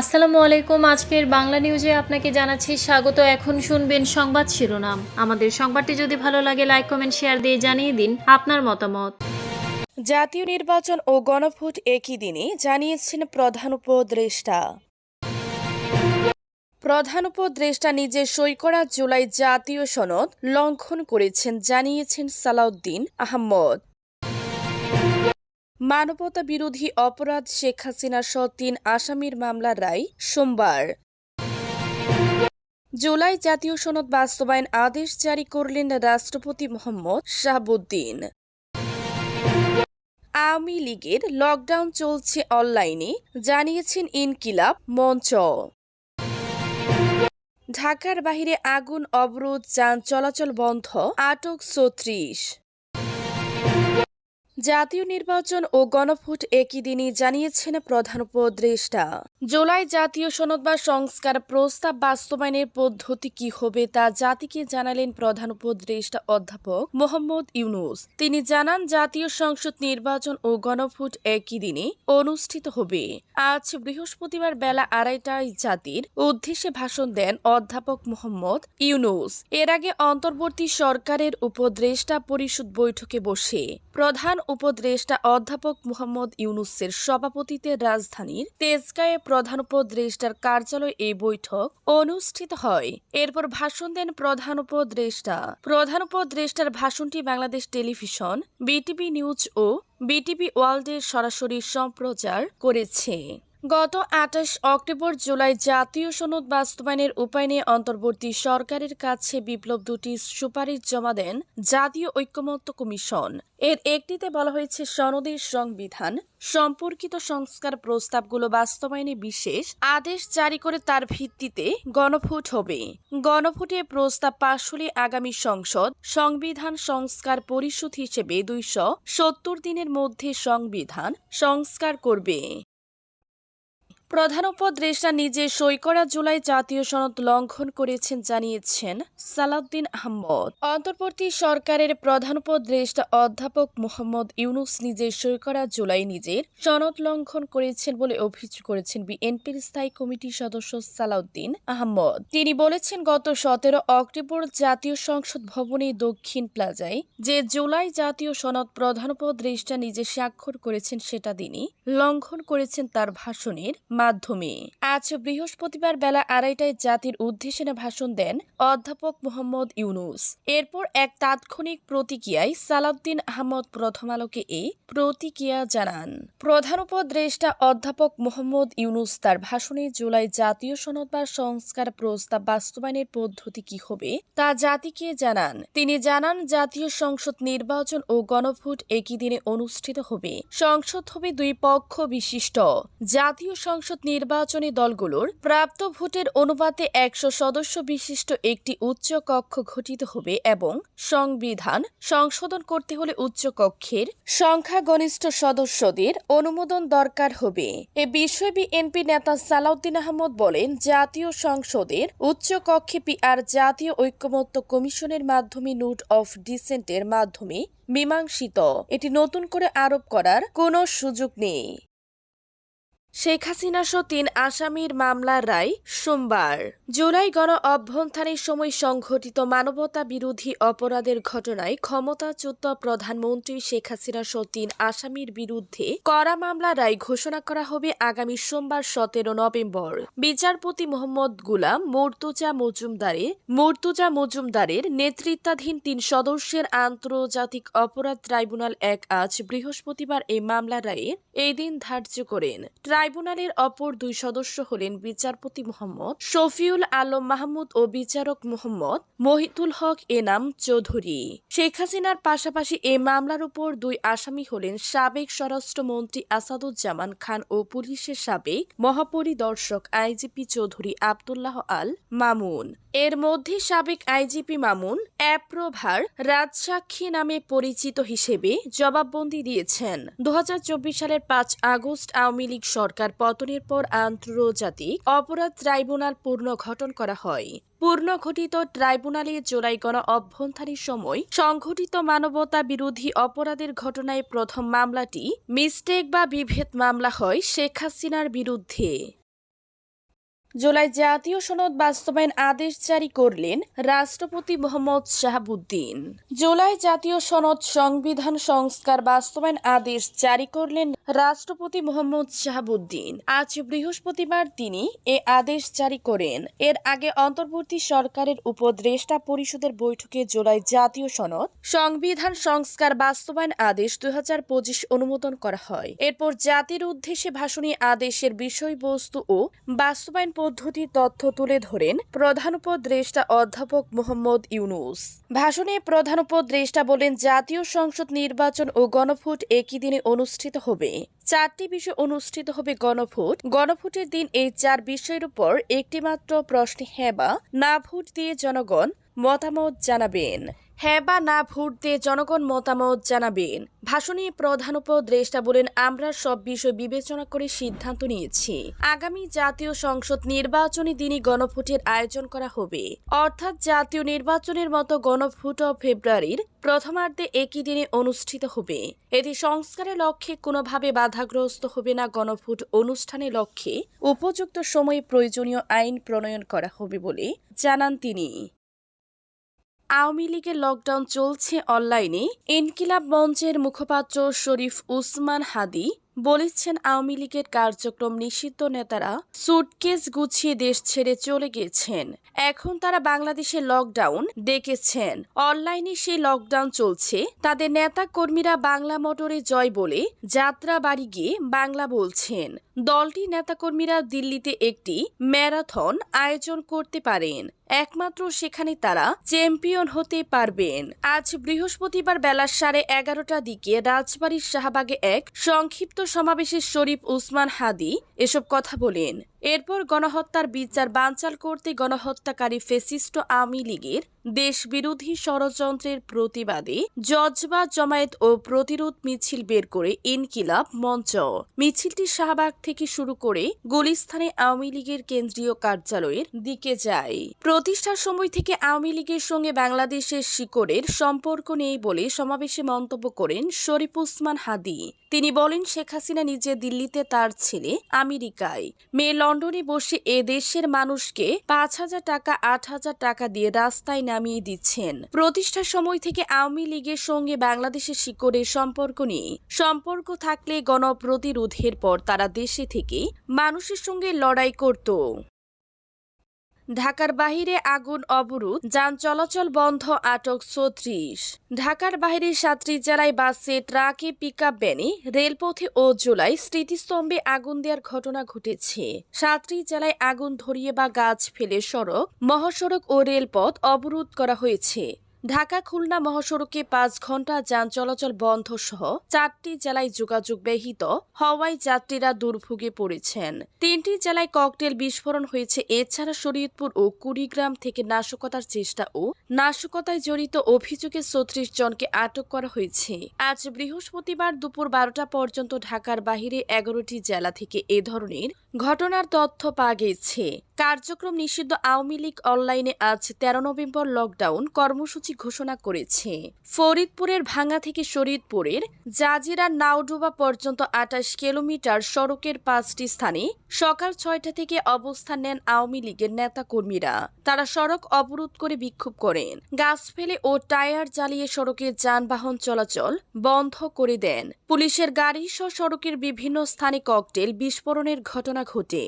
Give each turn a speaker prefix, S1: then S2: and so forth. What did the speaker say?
S1: আসসালামু আলাইকুম। আজকের বাংলা নিউজে আপনাকে জানাচ্ছি স্বাগত। এখন শুনবেন সংবাদ শিরোনাম। আমাদের সংবাদটি যদি ভালো লাগে লাইক কমেন্ট শেয়ার দিয়ে জানিয়ে দিন আপনার মতামত।
S2: জাতীয় নির্বাচন ও গণভোট একই দিনে জানিয়েছেন প্রধান উপদেষ্টা। প্রধান উপদেষ্টা নিজে সই করা জুলাই জাতীয় সনদ লঙ্ঘন করেছেন, জানিয়েছেন সালাউদ্দিন আহমদ। মানবতা বিরোধী অপরাধ শেখ হাসিনা সহ তিন আসামির মামলার রায় সোমবার। জুলাই জাতীয় সনদ বাস্তবায়ন আদেশ জারি করলেন রাষ্ট্রপতি মোহাম্মদ শাহাবুদ্দিন। আওয়ামী লীগের লকডাউন চলছে অনলাইনে, জানিয়েছেন ইনকিলাব মঞ্চ। ঢাকার বাহিরে আগুন, অবরোধ, যান চলাচল বন্ধ, আটক ছত্রিশ। জাতীয় নির্বাচন ও গণভোট একই দিনই জানিয়েছেন প্রধান উপদেষ্টা। জুলাই জাতীয় সনদ বা সংস্কার প্রস্তাব বাস্তবায়নের পদ্ধতি কি হবে তা জাতিকে জানালেন প্রধান উপদেষ্টা অধ্যাপক মোহাম্মদ ইউনুস। তিনি জানান, জাতীয় সংসদ নির্বাচন ও গণভোট একই দিনে অনুষ্ঠিত হবে। আজ বৃহস্পতিবার বেলা আড়াইটায় জাতির উদ্দেশ্যে ভাষণ দেন অধ্যাপক মোহাম্মদ ইউনুস। এর আগে অন্তর্বর্তী সরকারের উপদেষ্টা পরিষদ বৈঠকে বসে প্রধান উপদেষ্টা অধ্যাপক মোহাম্মদ ইউনুসের সভাপতিতে রাজধানীর তেজগাঁয়ে প্রধান উপদেষ্টার কার্যালয়ে এই বৈঠক অনুষ্ঠিত হয়। এরপর ভাষণ দেন প্রধান উপদেষ্টা। প্রধান উপদেষ্টার ভাষণটি বাংলাদেশ টেলিভিশন, বিটিভি নিউজ ও বিটিভি ওয়ার্ল্ডের সরাসরি সম্প্রচার করেছে। গত আঠাশ অক্টোবর জুলাই জাতীয় সনদ বাস্তবায়নের উপায় নিয়ে অন্তর্বর্তী সরকারের কাছে বিপ্লব দুটি সুপারিশ জমা দেন জাতীয় ঐক্যমত্য কমিশন। এর একটিতে বলা হয়েছে, সনদের সংবিধান, সম্পর্কিত সংস্কার প্রস্তাবগুলো বাস্তবায়নে বিশেষ আদেশ জারি করে তার ভিত্তিতে গণভোট হবে। গণভোটে প্রস্তাব পাশ হলে আগামী সংসদ সংবিধান সংস্কার পরিষদ হিসেবে দুইশো সত্তর দিনের মধ্যে সংবিধান সংস্কার করবে। প্রধান উপদেষ্টা নিজে সই করা জুলাই জাতীয় সনদ লঙ্ঘন করেছেন, জানিয়েছেন সালাউদ্দিন আহমদ। অন্তর্বর্তী সরকারের প্রধান উপদেষ্টা অধ্যাপক মোহাম্মদ ইউনুস নিজে সই করা জুলাই নিজের সনদ লঙ্ঘন করেছেন বলে অভিযোগ করেছেন বিএনপির স্থায়ী কমিটির সদস্য সালাউদ্দিন আহমদ। তিনি বলেছেন, গত সতেরো অক্টোবর জাতীয় সংসদ ভবনে দক্ষিণ প্লাজায় যে জুলাই জাতীয় সনদ প্রধান উপদেষ্টা নিজে স্বাক্ষর করেছেন, সেটা তিনি লঙ্ঘন করেছেন তার ভাষণের মাধ্যমে। আজ বৃহস্পতিবার বেলা আড়াইটায় জাতির উদ্দেশ্যে ভাষণ দেন অধ্যাপক মোহাম্মদ ইউনুস। এরপর এক তাৎক্ষণিক প্রতিক্রিয়ায় সালাউদ্দিন আহমদ প্রথম আলোকে এই প্রতিক্রিয়া জানান। প্রধান উপদেষ্টা অধ্যাপক মোহাম্মদ ইউনুস তার ভাষণে জুলাই জাতীয় সনদ বা সংস্কার প্রস্তাব বাস্তবায়নের পদ্ধতি কি হবে তা জাতিকে জানান। তিনি জানান, জাতীয় সংসদ নির্বাচন ও গণভোট একই দিনে অনুষ্ঠিত হবে। সংসদ হবে দুই পক্ষ বিশিষ্ট। জাতীয় সংসদ নির্বাচনী দলগুলোর প্রাপ্ত ভোটের অনুপাতে একশো সদস্য বিশিষ্ট একটি উচ্চ কক্ষ গঠিত হবে এবং সংবিধান সংশোধন করতে হলে উচ্চ কক্ষের সংখ্যাগরিষ্ঠ সদস্যদের অনুমোদন দরকার হবে। এ বিষয়ে বিএনপি নেতা সালাউদ্দিন আহমদ বলেন, জাতীয় সংসদের উচ্চ কক্ষে পিআর জাতীয় ঐক্যমত্য কমিশনের মাধ্যমে নোট অফ ডিসেন্টের মাধ্যমে মীমাংসিত। এটি নতুন করে আরোপ করার কোনো সুযোগ নেই। শেখ হাসিনা সহ তিন আসামির মামলার রায় সোমবার। জুলাই গণ অভ্যন্থানের সময় সংঘটিত মানবতা বিরোধী অপরাধের ঘটনায় ক্ষমতাচ্যুত প্রধানমন্ত্রী শেখ হাসিনা সহ তিন আসামির বিরুদ্ধে করা মামলা রায় ঘোষণা করা হবে আগামী সোমবার সতেরো নভেম্বর। বিচারপতি মোহাম্মদ গুলাম মর্তুজা মজুমদারে মর্তুজা মজুমদারের নেতৃত্বাধীন তিন সদস্যের আন্তর্জাতিক অপরাধ ট্রাইব্যুনাল এক আজ বৃহস্পতিবার এই মামলা রায়ে এই দিন ধার্য করেন। ট্রাইব্যুনালের অপর দুই সদস্য হলেন বিচারপতি মোহাম্মদ শফিউল আলম মাহমুদ ও বিচারক মোহাম্মদ মহিতুল হক এনাম চৌধুরী। শেখ হাসিনার পাশাপাশি এ মামলার উপর দুই আসামি হলেন সাবেক স্বরাষ্ট্রমন্ত্রী আসাদুজ্জামান খান ও পুলিশের সাবেক মহাপরিদর্শক আইজিপি চৌধুরী আবদুল্লাহ আল মামুন। এর মধ্যে সাবেক আইজিপি মামুন অ্যাপ্রোভার রাজসাক্ষী নামে পরিচিত হিসেবে জবাববন্দি দিয়েছেন। দু হাজার চব্বিশ সালের পাঁচ আগস্ট আওয়ামী লীগ সরকার পতনের পর আন্তর্জাতিক অপরাধ ট্রাইব্যুনাল পুনর্গঠন করা হয়। পুনর্গঠিত ট্রাইব্যুনালে জোলাই গণ অভ্যন্তরীণ সময় সংঘটিত মানবতা বিরোধী অপরাধের ঘটনায় প্রথম মামলাটি মিস্টেক বা বিভেদ মামলা হয় শেখ হাসিনার বিরুদ্ধে। জুলাই জাতীয় সনদ বাস্তবায়ন আদেশ জারি করলেন রাষ্ট্রপতি মোহাম্মদ শাহাবুদ্দিন। জুলাই জাতীয় সনদ সংবিধান সংস্কার বাস্তবায়ন আদেশ জারি করলেন রাষ্ট্রপতি মোহাম্মদ শাহাবুদ্দিন। আজ বৃহস্পতিবার তিনি এ আদেশ জারি করেন। এর আগে অন্তর্বর্তী সরকারের উপদেষ্টা পরিষদের বৈঠকে জুলাই জাতীয় সনদ সংবিধান সংস্কার বাস্তবায়ন আদেশ দুই অনুমোদন করা হয়। এরপর জাতির উদ্দেশ্যে ভাষণী আদেশের বিষয়বস্তু ও বাস্তবায়ন পদ্ধতি তথ্য তুলে ধরেন প্রধান উপদেষ্টা অধ্যাপক মোহাম্মদ ইউনুস। ভাষণে প্রধান উপদেষ্টা বলেন, জাতীয় সংসদ নির্বাচন ও গণভোট একই দিনে অনুষ্ঠিত হবে। চারটি বিষয় অনুষ্ঠিত হবে গণভোট। গণভোটের দিন এই চার বিষয়ের উপর একটিমাত্র প্রশ্নে হ্যাঁ বা না ভোট দিয়ে জনগণ মতামত জানাবেন। হ্যাঁ বা না ভোট দিয়ে জনগণ মতামত জানাবেন। ভাষণে প্রধান উপদেষ্টা বলেন, আমরা সব বিষয় বিবেচনা করে সিদ্ধান্ত নিয়েছি। আগামী জাতীয় সংসদ নির্বাচনী দিনই গণভোটের আয়োজন করা হবে। অর্থাৎ জাতীয় নির্বাচনের মতো গণভোট ফেব্রুয়ারির প্রথমার্ধে একই দিনে অনুষ্ঠিত হবে। এটি সংস্কারের লক্ষ্যে কোনোভাবে বাধাগ্রস্ত হবে না গণভোট অনুষ্ঠানের লক্ষ্যে। উপযুক্ত সময়ে প্রয়োজনীয় আইন প্রণয়ন করা হবে বলে জানান তিনি। আওয়ামী লীগের লকডাউন চলছে অনলাইনে ইনকিলাব মঞ্চের মুখপাত্র শরীফ উসমান হাদি বলেছেন আওয়ামী লীগের কার্যক্রম নিষিদ্ধ নেতারা সুটকেস গুছিয়ে দেশ ছেড়ে চলে গেছেন। এখন তারা বাংলাদেশে লকডাউন ডেকেছেন অনলাইনে সেই লকডাউন চলছে। তাদের নেতা কর্মীরা বাংলা মোটরে জয় বলে যাত্রা বাড়ি গিয়ে বাংলা বলছেন। দলটি নেতাকর্মীরা দিল্লিতে একটি ম্যারাথন আয়োজন করতে পারেন। একমাত্র সেখানে তারা চ্যাম্পিয়ন হতে পারবেন। আজ বৃহস্পতিবার বেলা সাড়ে এগারোটার দিকে রাজবাড়ির শাহবাগে এক সংক্ষিপ্ত সমাবেশে শরীফ উসমান হাদি এসব কথা বলেন। এরপর গণহত্যার বিচার বানচাল করতে গণহত্যাকারী ফেসিস্ট আওয়ামী লীগের দেশবিরোধী ষড়যন্ত্রের প্রতিবাদে জজবা জমায়েত ও প্রতিরোধ মিছিল বের করে ইনকিলাব মঞ্চ। মিছিলটি শাহবাগ থেকে শুরু করে গুলিস্থানে আওয়ামী লীগের কেন্দ্রীয় কার্যালয়ের দিকে যায়। প্রতিষ্ঠার সময় থেকে আওয়ামী লীগের সঙ্গে বাংলাদেশের শিকড়ের সম্পর্ক নেই বলে সমাবেশে মন্তব্য করেন শরীফ উসমান হাদি। তিনি বলেন, শেখ হাসিনা নিজে দিল্লিতে তার ছেলে আমেরিকায়। মেয়ে লন্ডনে বসে এ দেশের মানুষকে পাঁচ হাজার টাকা, আট হাজার টাকা দিয়ে রাস্তায় নামিয়ে দিচ্ছেন। প্রতিষ্ঠার সময় থেকে আওয়ামী লীগের সঙ্গে বাংলাদেশের শিকড়ের সম্পর্ক নিয়ে। সম্পর্ক থাকলে গণপ্রতিরোধের পর তারা দেশে থেকে মানুষের সঙ্গে লড়াই করত। ঢাকার বাহিরে আগুন অবরোধ, যান চলাচল বন্ধ, আটক চৌত্রিশ ঢাকার বাহিরে সাতটি জেলায় বাসে, ট্রাকে পিক আপ ভ্যানে, রেলপথে ও জুলাই স্মৃতিস্তম্ভে আগুন দেওয়ার ঘটনা ঘটেছে। সাতটি জেলায় আগুন ধরিয়ে বা গাছ ফেলে সড়ক, মহাসড়ক ও রেলপথ অবরোধ করা হয়েছে। ঢাকা খুলনা মহাসড়কে পাঁচ ঘণ্টা যান চলাচল বন্ধ সহ চারটি জেলায় যোগাযোগ ব্যাহত। হওয়ায় যাত্রীরা দুর্ভোগে পড়েছেন। তিনটি জেলায় ককটেল বিস্ফোরণ হয়েছে, এছাড়া শরীয়তপুর ও কুড়িগ্রাম থেকে নাশকতার চেষ্টা ও নাশকতায় জড়িত অভিযোগে ছত্রিশ জনকে আটক করা হয়েছে। আজ বৃহস্পতিবার দুপুর বারোটা পর্যন্ত ঢাকার বাহিরে এগারোটি জেলা থেকে এ ধরনের ঘটনার তথ্য পাওয়া গেছে। কার্যক্রম নিষিদ্ধ আওয়ামী লীগ অনলাইনে আজ তেরো নভেম্বর লকডাউন কর্মসূচি ঘোষণা করেছে। ফরিদপুরের ভাঙ্গা থেকে শরীদপুরের জাজিরা নাওডুবা পর্যন্ত আটাশ কিলোমিটার সড়কের পাঁচটি স্থানে সকাল ছয়টা থেকে অবস্থান নেন আওয়ামী লীগের নেতা কর্মীরা তারা সড়ক অবরোধ করে বিক্ষোভ করেন। গাছ ফেলে ও টায়ার জ্বালিয়ে সড়কে যানবাহন চলাচল বন্ধ করে দেন। পুলিশের গাড়ি সহ সড়কের বিভিন্ন স্থানে ককটেল বিস্ফোরণের ঘটনা ঘটে।